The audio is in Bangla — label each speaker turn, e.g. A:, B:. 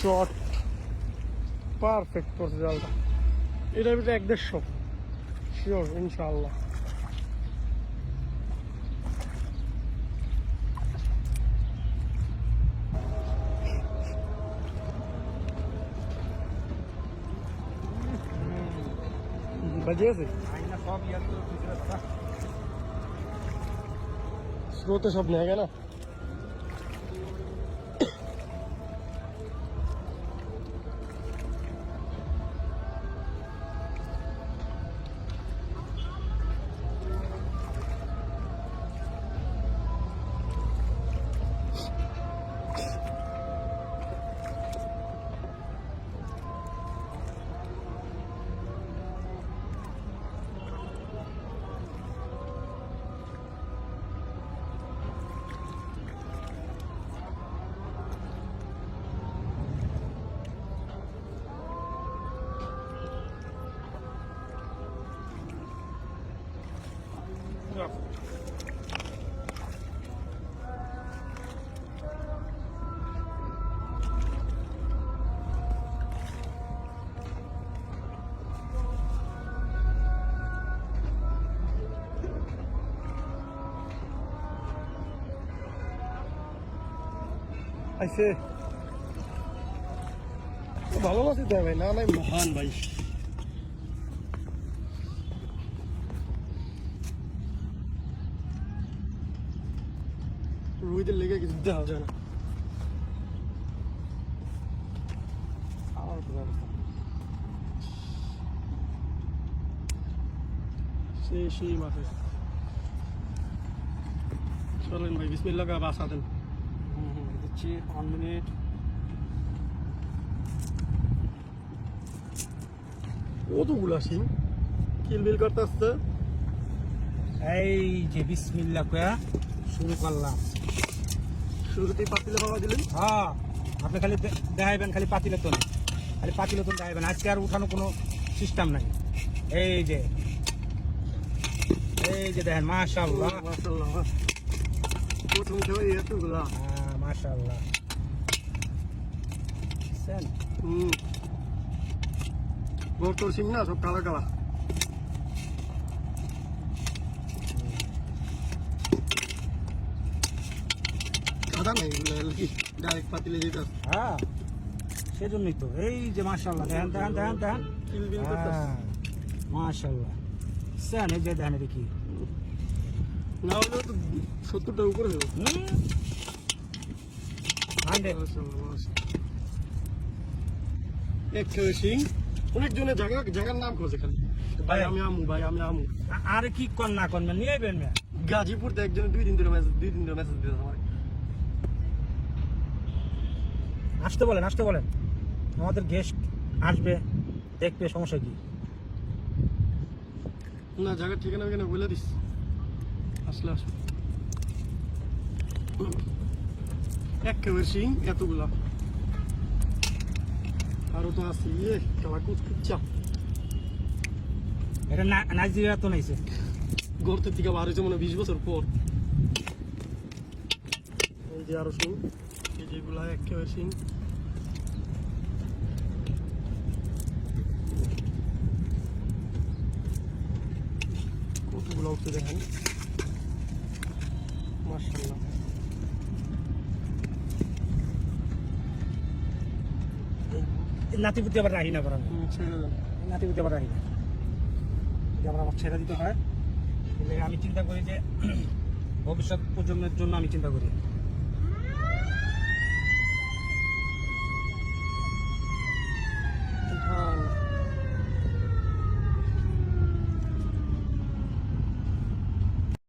A: শট পারফেক্ট করছে জালটা এটার ভিতরে এক দেড়শো শিওর ইনশাআল্লাহ বাজে আছে স্রোতে সব নিয়ে গেল আইসে ভালো মাছ দিতে ভাই না নাই মহান ভাই রুইদের লেগে কিছু দেওয়া যায় না। সেই সেই মাছ আছে। চলেন ভাই, বিসমিল্লাহ বাসা দেন।
B: দিচ্ছি ওয়ান মিনিট
A: কতগুলা সিং কিলবিল করতে আসছে?
B: এই যে বিসমিল্লা কয়া, শুরু করলাম।
A: শুরুতেই পাতিলে বাবা দিলেন।
B: হ্যাঁ আপনি খালি দেখাইবেন খালি পাতিলে তো খালি পাতিলে তো দেখাইবেন। আজকে আর উঠানো কোনো সিস্টেম নাই। এই যে এই যে দেখেন মাশাল্লাহ
A: প্রথম সময় এতগুলা।
B: হ্যাঁ মাশাল্লাহ?
A: হুম। বর্তর সিং না সব কালা কালা। এগুলো কি ডাইরেক্ট পাতিলে যেটা
B: হ্যাঁ সেজন্যই তো। এই যে মাশাল্লাহ দেখেন দেখেন দেখেন দেখেন।
A: কিলবিল
B: হ্যাঁ মাশাল্লাহ বুঝছেন এই যে দেখেন দেখি
A: না হলে তো উপরে সিং জায়গা জায়গার নাম করছে খালি ভাই আমি আমু ভাই আমি আমু।
B: আরে কি কর না নিয়ে আইবেন মেয়া?
A: গাজীপুর তো একজনে দুই দিন ধরে মেসেজ দুই দিন ধরে মেসেজ দিয়েছে আমার।
B: আসতে বলেন আসতে বলেন। আমাদের গেস্ট আসবে দেখবে সমস্যা কি?
A: না জায়গার ঠিকানা ওখানে বলে দিস? আসলে আসবে একেবারে সিং এতগুলা। আরও তো আছে ইয়ে কালা কুচকুচ্চা
B: এটা না- নাইজেরিয়া তো নাইছে।
A: গর্তের দিকে বার হয়েছে মনে হয় বিশ বছর পর। এই যে আরও সিং এই যেগুলা একেবারে সিং কতগুলো উঠতে দেখেন? মার্শাল্লাহ
B: নাতিপুতি আবার রাহি না করানো নাতিপুতি আবার রাহি না। যদি আমার ছেড়ে দিতে হয় আমি চিন্তা করি যে ভবিষ্যৎ প্রজন্মের জন্য আমি চিন্তা করি।